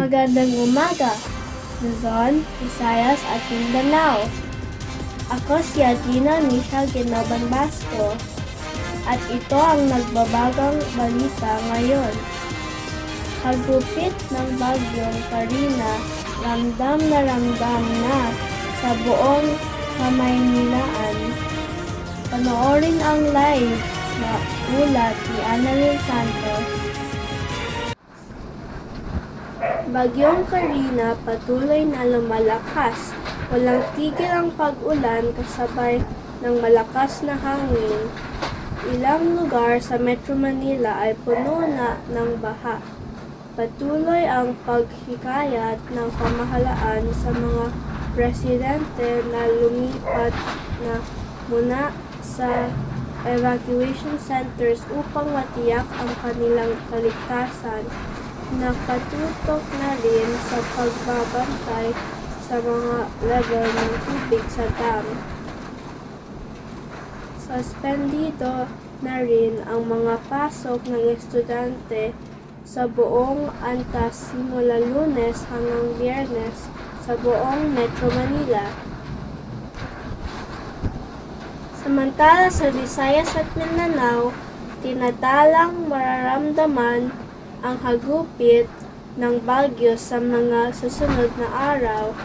Magandang umaga, Luzon, Visayas at Mindanao. Ako si Adina Misha Ginoban Basco at ito ang nagbabagang balita ngayon. Hagupit ng bagyong Karina, ramdam na ramdam na sa buong Kamaynilaan. Panoorin ang live na ulat ni Annalyn Santos Bagyong Karina patuloy na lumalakas. Walang tigil ang pag-ulan kasabay ng malakas na hangin. Ilang lugar sa Metro Manila ay puno na ng baha. Patuloy ang paghikayat ng pamahalaan sa mga presidente na lumipat na muna sa evacuation centers upang matiyak ang kanilang kaligtasan nakatutok na rin sa pagbabantay sa mga level ng tubig sa dam. Suspendido na rin ang mga pasok ng estudyante sa buong antas simula lunes hanggang biyernes sa buong Metro Manila. Samantala sa Visayas at Mindanao, tinatalang mararamdaman ang hagupit ng bagyo sa mga susunod na araw.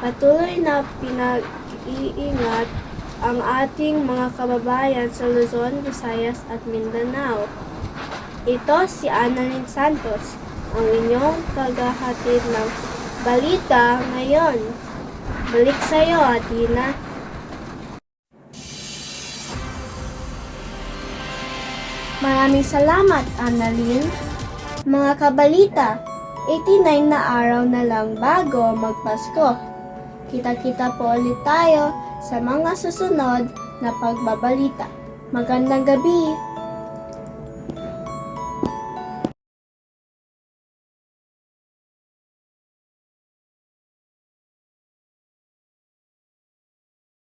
Patuloy na pinag-iingat ang ating mga kababayan sa Luzon, Visayas at Mindanao. Ito si Annalyn Santos, ang inyong kagahatid ng balita ngayon. Balik sa iyo, Atina. Maraming salamat, Annalyn. Mga kabalita, 89 na araw na lang bago magpasko. Kita-kita po ulit tayo sa mga susunod na pagbabalita. Magandang gabi!